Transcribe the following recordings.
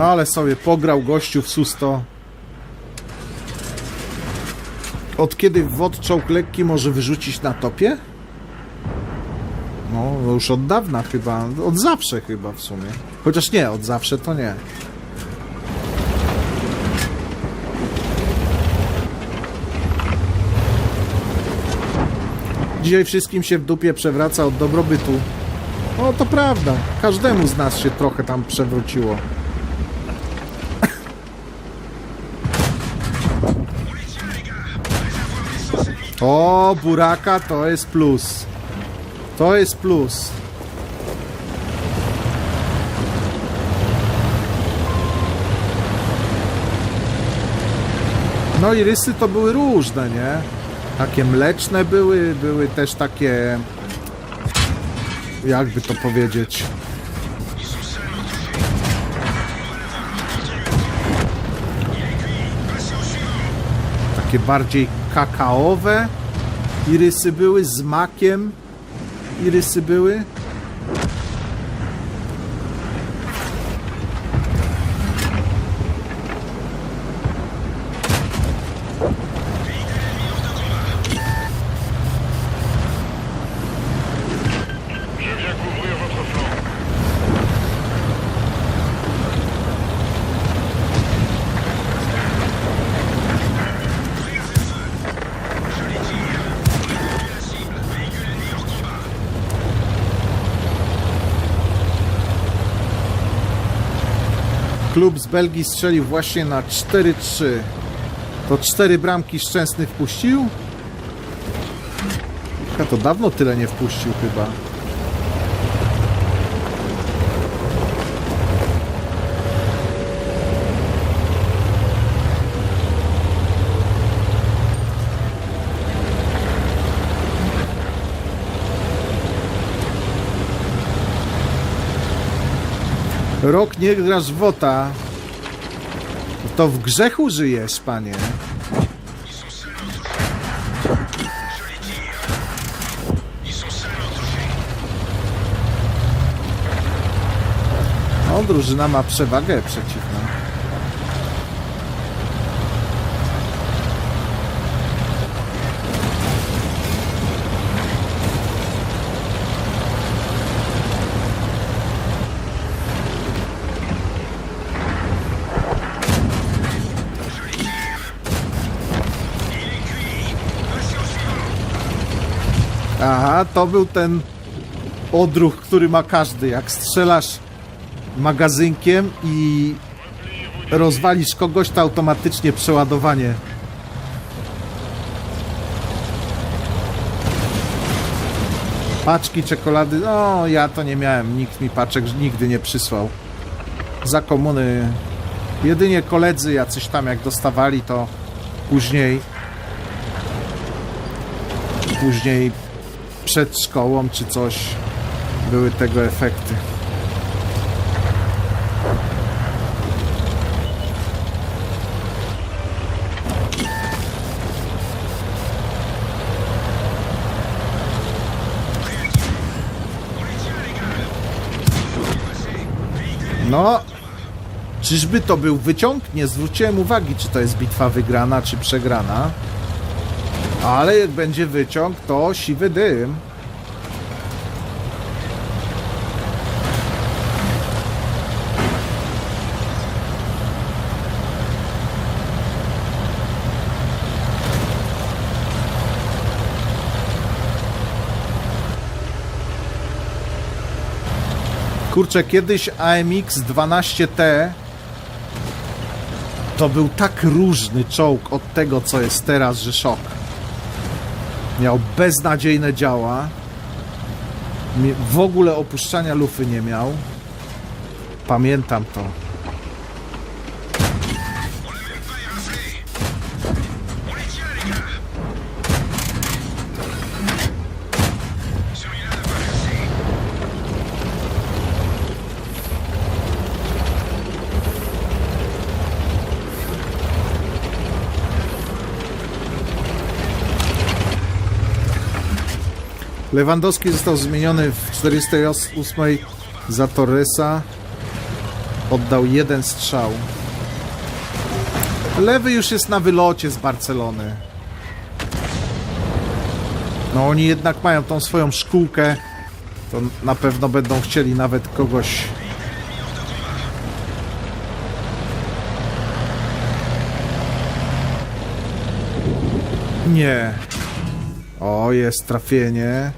Ale sobie pograł gościu w susto. Od kiedy wodczołg lekki może wyrzucić na topie? No, no już od dawna chyba. Od zawsze chyba w sumie. Chociaż nie, od zawsze to nie. Dzisiaj wszystkim się w dupie przewraca od dobrobytu. No to prawda. Każdemu z nas się trochę tam przewróciło. O, buraka to jest plus. To jest plus. No i rysy to były różne, nie? Takie mleczne były, były też takie... Jakby to powiedzieć... Takie bardziej kakaowe irysy były, z makiem irysy były. Klub z Belgii strzelił właśnie na 4-3. To cztery bramki Szczęsny wpuścił? Ja to dawno tyle nie wpuścił chyba. Rok nie grasz w WOTA. To w grzechu żyjesz, panie. No, drużyna ma przewagę przeciwną. To był ten odruch, który ma każdy. Jak strzelasz magazynkiem i rozwalisz kogoś, to automatycznie przeładowanie. Paczki czekolady, no ja to nie miałem, nikt mi paczek nigdy nie przysłał. Za komuny jedynie koledzy jacyś tam jak dostawali to później później przed szkołą czy coś były tego efekty. No, czyżby to był wyciąg? Nie zwróciłem uwagi, czy to jest bitwa wygrana, czy przegrana. Ale jak będzie wyciąg, to siwy dym. Kurczę, kiedyś AMX 12T to był tak różny czołg od tego, co jest teraz, że szok. Miał beznadziejne działa. W ogóle opuszczania lufy nie miał. Pamiętam to. Lewandowski został zmieniony w 48 za Torresa. Oddał jeden strzał. Lewy już jest na wylocie z Barcelony. No oni jednak mają tą swoją szkółkę. To na pewno będą chcieli nawet kogoś Nie. O, jest trafienie.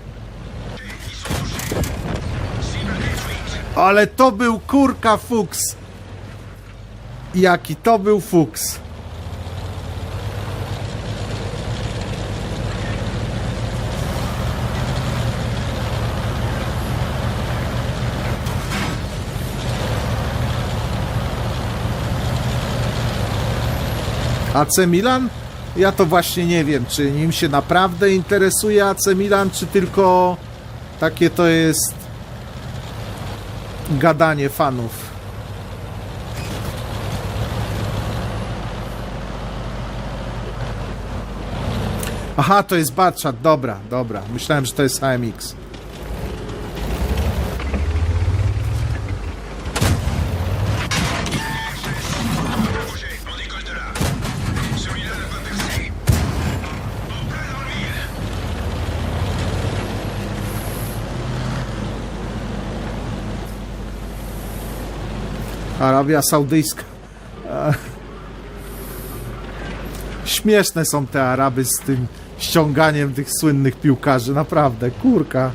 Ale to był kurka fuks. Jaki to był fuks. AC Milan? Ja to właśnie nie wiem, czy nim się naprawdę interesuje AC Milan, czy tylko takie to jest gadanie fanów. Aha, to jest Batchat, dobra, dobra. Myślałem, że to jest AMX. Arabia Saudyjska. Śmieszne są te Araby z tym ściąganiem tych słynnych piłkarzy, naprawdę, kurka.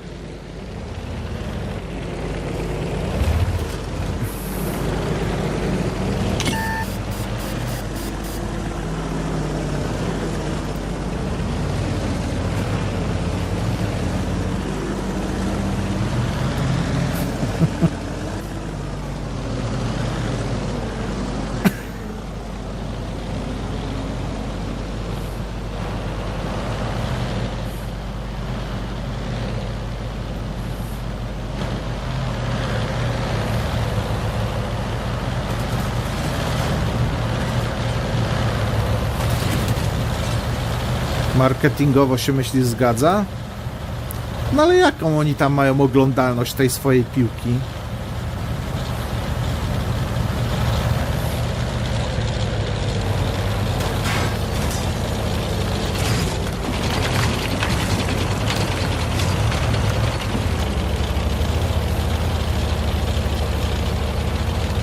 Marketingowo się myśli zgadza? No ale jaką oni tam mają oglądalność tej swojej piłki?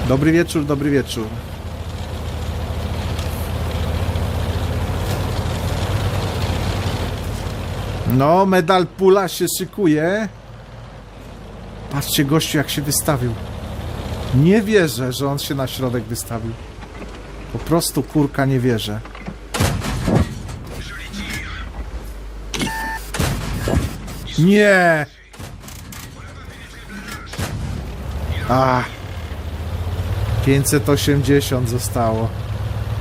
Dobry wieczór, dobry wieczór. No, medal pula się szykuje. Patrzcie, gościu, jak się wystawił. Nie wierzę, że on się na środek wystawił. Po prostu kurka nie wierzę. Nie! A. 580 zostało.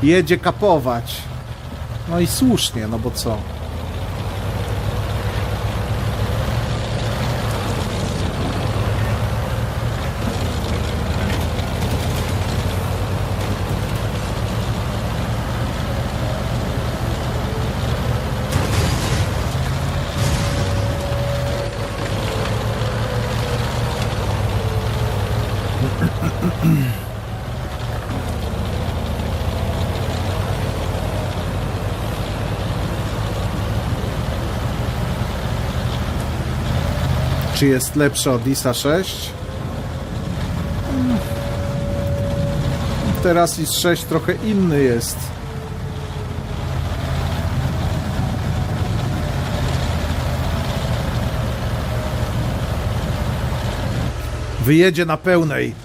Jedzie kapować. No i słusznie, no bo co? Czy jest lepszy od ISA 6? Hmm. Teraz IS 6 trochę inny jest. Wyjedzie na pełnej.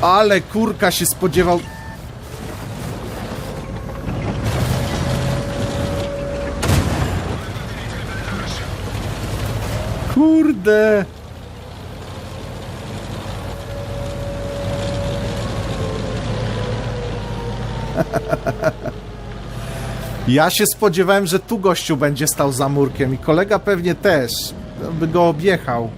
Ale kurka się spodziewał. Kurde. Ja się spodziewałem, że tu gościu będzie stał za murkiem i kolega pewnie też by go objechał.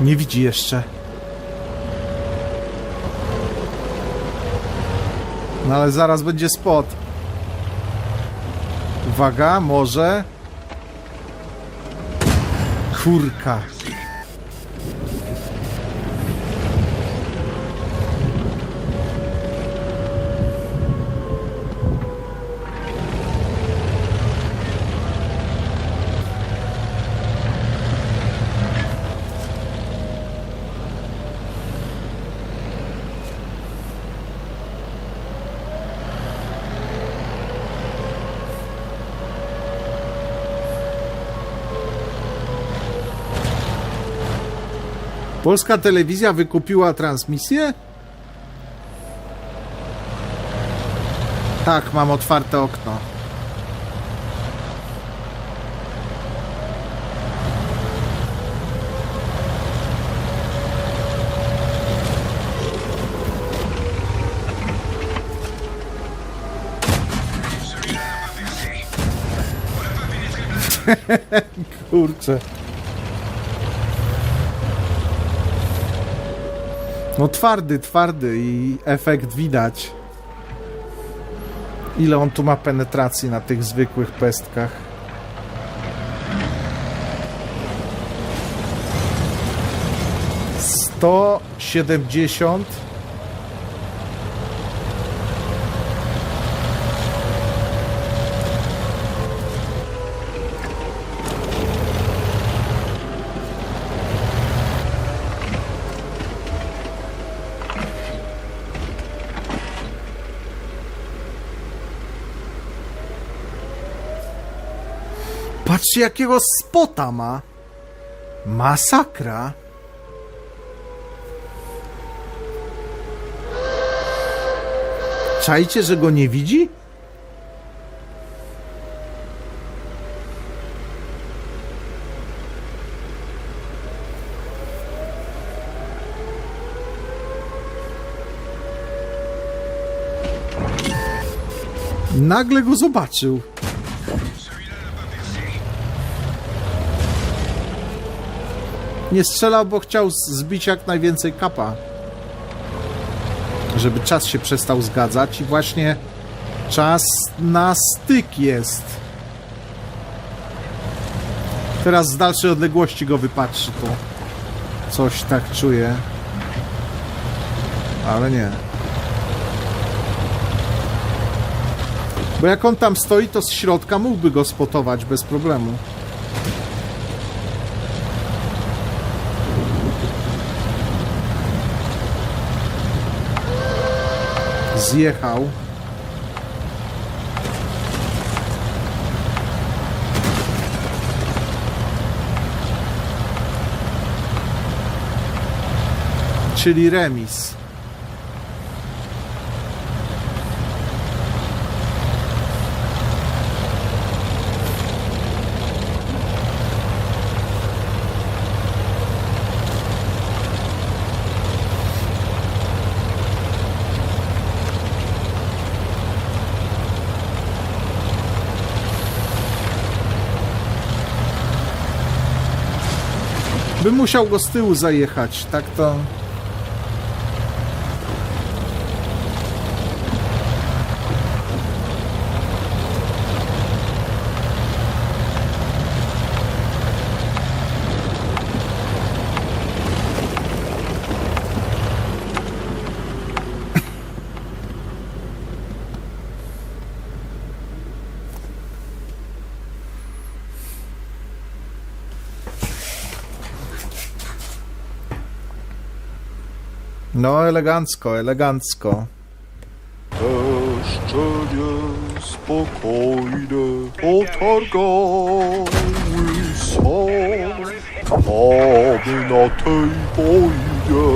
Nie widzi jeszcze. No ale zaraz będzie spot. Uwaga, może. Kurka. Polska telewizja wykupiła transmisję? Tak, mam otwarte okno. Celui-là n'a pas percé. On n'a pas pénétré le plafond. Kurczę. No twardy, twardy i efekt widać. Ile on tu ma penetracji na tych zwykłych pestkach? Sto siedemdziesiąt. Patrzcie, jakiego spota ma. Masakra. Czajcie, że go nie widzi? Nagle go zobaczył. Nie strzelał, bo chciał zbić jak najwięcej kapa. Żeby czas się przestał zgadzać i właśnie czas na styk jest. Teraz z dalszej odległości go wypatrzy tu. Coś tak czuję. Ale nie. Bo jak on tam stoi, to z środka mógłby go spotować bez problemu. Zjechał. Czyli remis. Bym musiał go z tyłu zajechać, tak to. No, elegancko, elegancko. Jeszcze niespokojne potargały są, aby na tej wojnie